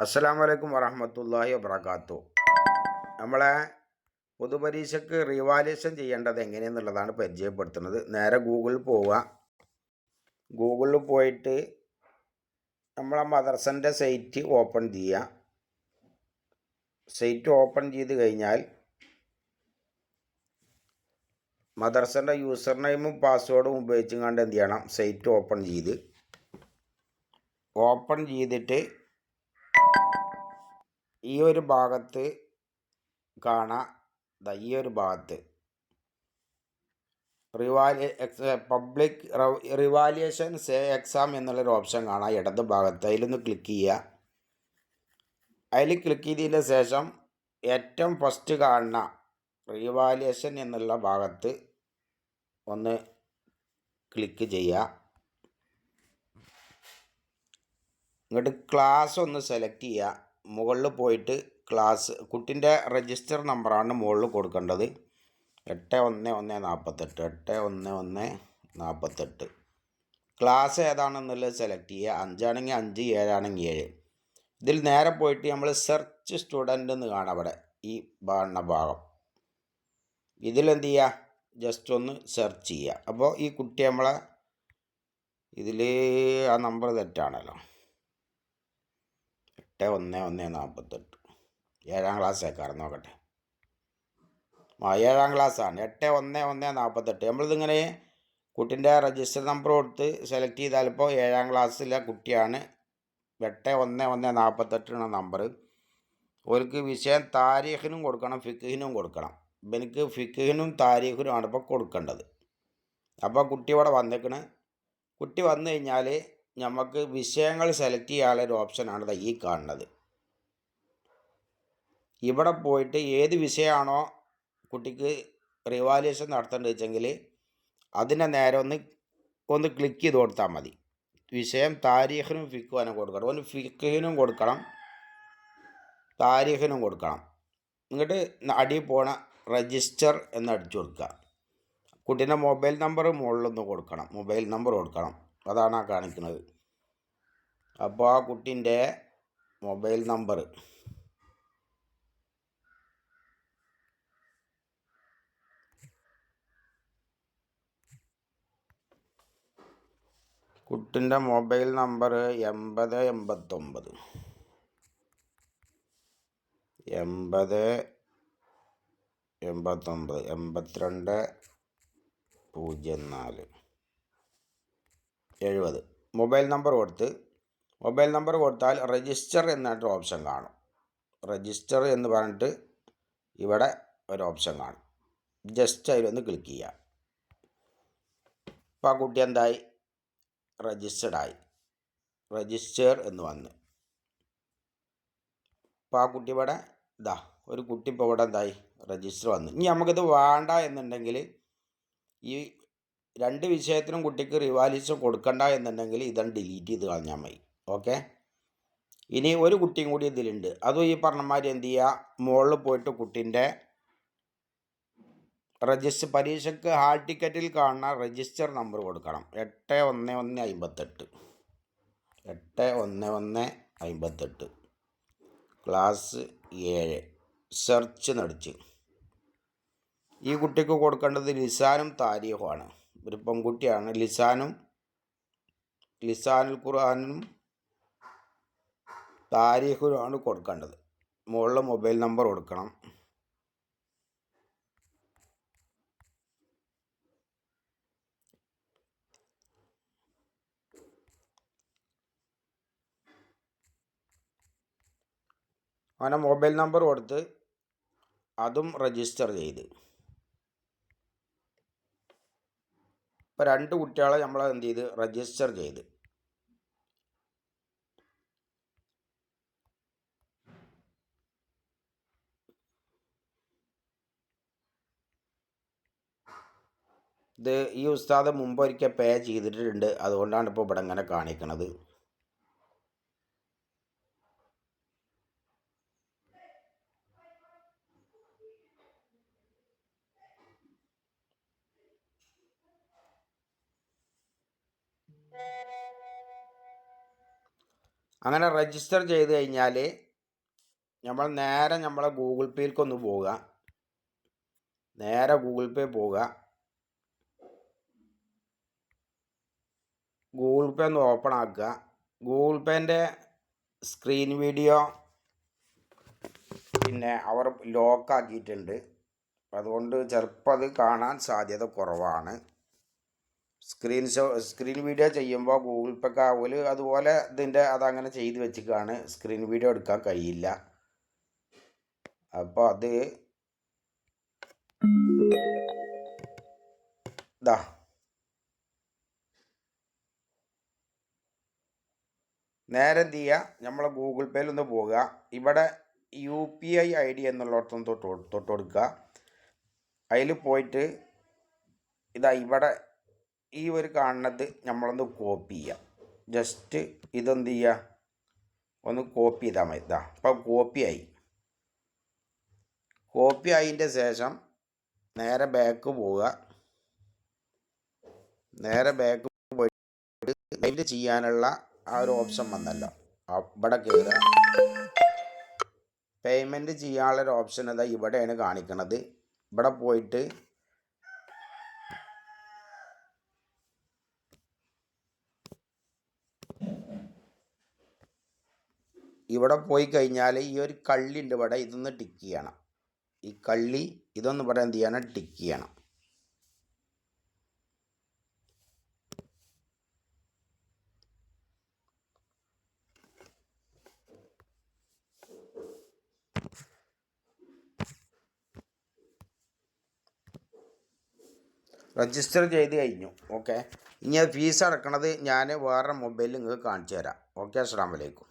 അസ്സലാമു വലൈക്കും വറഹമത്തല്ലാഹി വബർക്കാത്തു നമ്മളെ പൊതുപരീക്ഷയ്ക്ക് റിവാലുവേഷൻ ചെയ്യേണ്ടത് എങ്ങനെയെന്നുള്ളതാണ് പരിചയപ്പെടുത്തുന്നത്. നേരെ ഗൂഗിളിൽ പോവുക. ഗൂഗിളിൽ പോയിട്ട് നമ്മളെ മദർസന്റെ സൈറ്റ് ഓപ്പൺ ചെയ്യുക. സൈറ്റ് ഓപ്പൺ ചെയ്ത് കഴിഞ്ഞാൽ മദർസന്റെ യൂസർ നെയിമും പാസ്വേഡും ഉപയോഗിച്ചും കണ്ട് എന്ത് ചെയ്യണം? സൈറ്റ് ഓപ്പൺ ചെയ്ത്. ഓപ്പൺ ചെയ്തിട്ട് ഈ ഒരു ഭാഗത്ത് കാണാം ദാ ഈ ഒരു ഭാഗത്ത്. റിവാലി പബ്ലിക് റിവാലുവേഷൻ സേ എക്സാം എന്നുള്ളൊരു ഓപ്ഷൻ കാണാം ഇടത് ഭാഗത്ത്. അതിലൊന്ന് ക്ലിക്ക് ചെയ്യുക അതിൽ ക്ലിക്ക് ചെയ്തതിന് ശേഷം ഏറ്റവും ഫസ്റ്റ് കാണുന്ന റിവാലിയേഷൻ എന്നുള്ള ഭാഗത്ത് ഒന്ന് ക്ലിക്ക് ചെയ്യുക ഇങ്ങോട്ട് ക്ലാസ് ഒന്ന് സെലക്ട് ചെയ്യുക മുകളിൽ പോയിട്ട് ക്ലാസ് കുട്ടിന്റെ രജിസ്റ്റർ നമ്പറാണ് മുകളിൽ കൊടുക്കേണ്ടത്. എട്ട് ഒന്ന് ഒന്ന് നാൽപ്പത്തെട്ട് എട്ട് ഒന്ന് ഒന്ന് നാൽപ്പത്തെട്ട്. ക്ലാസ് ഏതാണെന്നുള്ളത് സെലക്ട് ചെയ്യുക. അഞ്ചാണെങ്കിൽ അഞ്ച് ഏഴാണെങ്കിൽ ഏഴ്. ഇതിൽ നേരെ പോയിട്ട് നമ്മൾ സെർച്ച് സ്റ്റുഡന്റ് എന്ന് കാണാം അവിടെ ഈ കാണുന്ന ഭാഗം. ഇതിലെന്ത് ചെയ്യുക? ജസ്റ്റ് ഒന്ന് സെർച്ച് ചെയ്യുക. അപ്പോൾ ഈ കുട്ടി നമ്മളെ ഇതിൽ ആ നമ്പർ തെറ്റാണല്ലോ. എട്ട് ഒന്ന് ഒന്ന് നാൽപ്പത്തെട്ട്. ഏഴാം ക്ലാസ് ആക്കാറ് നോക്കട്ടെ. ആ ഏഴാം ക്ലാസ്സാണ്. എട്ട് ഒന്ന് ഒന്ന് നാൽപ്പത്തെട്ട്. നമ്മളിതിങ്ങനെ കുട്ടീന്റെ രജിസ്റ്റർ നമ്പർ കൊടുത്ത് സെലക്ട് ചെയ്താൽ ഇപ്പോൾ ഏഴാം ക്ലാസ്സിലെ കുട്ടിയാണ് എട്ട് ഒന്ന് ഒന്ന് നാൽപ്പത്തെട്ടാണ് നമ്പർ ഓർക്ക് വിഷയം താരീഖിനും കൊടുക്കണം ഫിഖിനും കൊടുക്കണം. എനിക്ക് ഫിഖിനും താരീഖിനും ആണ് ഇപ്പോൾ കൊടുക്കേണ്ടത്. അപ്പോൾ കുട്ടി ഇവിടെ വന്നേക്കണ് കുട്ടി വന്നു കഴിഞ്ഞാൽ നമുക്ക് വിഷയങ്ങൾ സെലക്ട് ചെയ്യാനുള്ള ഒരു ഓപ്ഷനാണ് ഈ കാണുന്നത്. ഇവിടെ പോയിട്ട് ഏത് വിഷയമാണോ കുട്ടിക്ക് റിവാലുവേഷൻ നടത്തേണ്ടത് വെച്ചെങ്കിൽ അതിനെ നേരെ ഒന്ന് ഒന്ന് ക്ലിക്ക് ചെയ്ത് കൊടുത്താൽ മതി. വിഷയം താരീഖിനും ഫിക്കുവാനും കൊടുക്കണം. ഒന്ന് ഫിക്കിനും കൊടുക്കണം. താരീഖിനും കൊടുക്കണം. എന്നിട്ട് അടിയിൽ പോണ രജിസ്റ്റർ എന്ന് അടിച്ചു കൊടുക്കുക. കുട്ടീന്റെ മൊബൈൽ നമ്പർ മുകളിലൊന്ന് കൊടുക്കണം. മൊബൈൽ നമ്പർ കൊടുക്കണം. അതാണ് ആ കാണിക്കുന്നത്. അപ്പോൾ ആ കുട്ടിന്റെ മൊബൈൽ നമ്പർ. കുട്ടിന്റെ മൊബൈൽ നമ്പർ എൺപത് എൺപത്തൊമ്പത്. എൺപത് എൺപത്തൊമ്പത് എൺപത്തിരണ്ട് പൂജ്യം നാല്. എഴുപത്. മൊബൈൽ നമ്പർ കൊടുത്ത് മൊബൈൽ നമ്പർ കൊടുത്താൽ രജിസ്റ്റർ എന്നിട്ട് ഓപ്ഷൻ കാണും. രജിസ്റ്റർ എന്ന് പറഞ്ഞിട്ട് ഇവിടെ ഒരു ഓപ്ഷൻ കാണും. ജസ്റ്റ് അതിലൊന്ന് ക്ലിക്ക് ചെയ്യുക. അപ്പോൾ ആ കുട്ടി എന്തായി? രജിസ്റ്റർഡായി രജിസ്റ്റർ എന്ന് വന്ന്. അപ്പോൾ ആ കുട്ടി ഇവിടെ ഇതാ ഒരു കുട്ടി ഇപ്പോൾ ഇവിടെ എന്തായി? രജിസ്റ്റർ വന്നു. ഇനി നമുക്കിത് വേണ്ട എന്നുണ്ടെങ്കിൽ ഈ രണ്ട് വിഷയത്തിനും കുട്ടിക്ക് റിവാലിസ് കൊടുക്കണ്ട എന്നുണ്ടെങ്കിൽ ഇതാണ് ഡിലീറ്റ് ചെയ്ത് കളഞ്ഞാൽ മതി. ഓക്കെ ഇനി ഒരു കുട്ടിയും കൂടി ഇതിലുണ്ട്. അതും ഈ പറഞ്ഞമാർ എന്ത് ചെയ്യുക? മുകളിൽ പോയിട്ട് കുട്ടീന്റെ രജിസ്റ്റർ പരീക്ഷയ്ക്ക് ഹാൾ ടിക്കറ്റിൽ കാണുന്ന രജിസ്റ്റർ നമ്പർ കൊടുക്കണം. എട്ട് ഒന്ന് ഒന്ന് അമ്പത്തെട്ട് എട്ട് ഒന്ന് ഒന്ന് അമ്പത്തെട്ട് ക്ലാസ് ഏഴ്. സെർച്ച് നടിച്ച്. ഈ കുട്ടിക്ക് കൊടുക്കേണ്ടത് ലിസാനും താരീഖുമാണ് ഒരു പെൺകുട്ടിയാണ്. ലിസാനും ലിസാനുൽ ഖുർആാനും താരീഖുമാണ് കൊടുക്കേണ്ടത്. മുകളിൽ മൊബൈൽ നമ്പർ കൊടുക്കണം. അങ്ങനെ മൊബൈൽ നമ്പർ കൊടുത്ത് അതും രജിസ്റ്റർ ചെയ്ത്. ഇപ്പോൾ രണ്ട് കുട്ടികളെ നമ്മൾ എന്ത് ചെയ്ത്? രജിസ്റ്റർ ചെയ്ത്. ഇത് ഈ ഉസ്താദ് മുമ്പ് ഒരിക്കൽ പേ ചെയ്തിട്ടുണ്ട്. അതുകൊണ്ടാണ് ഇപ്പോൾ ഇവിടെ ഇങ്ങനെ കാണിക്കണത്. അങ്ങനെ രജിസ്റ്റർ ചെയ്ത് കഴിഞ്ഞാൽ നമ്മൾ നേരെ നമ്മളെ ഗൂഗിൾ പേയിലേക്കൊന്ന് പോവുക. നേരെ ഗൂഗിൾ പേ പോവുക. ഗൂഗിൾ പേ ഒന്ന് ഓപ്പൺ ആക്കുക. ഗൂഗിൾ പേന്റെ സ്ക്രീൻ വീഡിയോ പിന്നെ അവർ ലോക്കാക്കിയിട്ടുണ്ട് അതുകൊണ്ട് ചിലപ്പോൾ അത് കാണാൻ സാധ്യത കുറവാണ്. സ്ക്രീൻ സ്ക്രീൻ വീഡിയോ ചെയ്യുമ്പോൾ ഗൂഗിൾ പേക്ക് ആവൽ അതുപോലെ ഇതിന്റെ അതങ്ങനെ ചെയ്ത് വെച്ചിട്ടാണ് സ്ക്രീൻ വീഡിയോ എടുക്കാൻ കഴിയില്ല. അപ്പോൾ അത് ഇതാ നേരെ എന്ത് ചെയ്യുക ഗൂഗിൾ പേയിൽ ഒന്ന് പോവുക ഇവിടെ U P I I D എന്നുള്ളിടത്തൊന്ന് തൊട്ട് തൊട്ട് കൊടുക്കുക അതിൽ പോയിട്ട് ഇതാ ഇവിടെ ഈ ഒരു കാണുന്നത് നമ്മളൊന്ന് കോപ്പി ചെയ്യാം. ജസ്റ്റ് ഇതെന്ത് ചെയ്യുക ഒന്ന് കോപ്പി ചെയ്താൽ മതി. ഇതാ അപ്പോൾ കോപ്പി ആയി. കോപ്പി ആയതിന്റെ ശേഷം നേരെ ബാക്ക് പോവുക. നേരെ ബാക്ക് പോയിട്ട് അതിൽ ചെയ്യാനുള്ള ആ ഒരു ഓപ്ഷൻ വന്നല്ലോ. അവിടെ കയറുക പേയ്മെന്റ് ചെയ്യാനുള്ള ഒരു ഓപ്ഷൻ അതാ ഇവിടെയാണ് കാണിക്കുന്നത് ഇവിടെ പോയിട്ട് ഇവിടെ പോയി കഴിഞ്ഞാൽ ഈ ഒരു കള്ളി ഉണ്ട് ഇവിടെ ഇതൊന്ന് ടിക്ക് ചെയ്യണം. ഈ കള്ളി ഇതൊന്ന് ഇവിടെ എന്ത് ചെയ്യണം? ടിക്ക് ചെയ്യണം. രജിസ്റ്റർ ചെയ്ത് കഴിഞ്ഞു. ഓക്കെ ഇനി ഫീസ് അടക്കണത് ഞാൻ വേറെ മൊബൈലിൽ നിങ്ങൾക്ക് കാണിച്ചു തരാം. ഓക്കെ അസ്സാം വലൈക്കും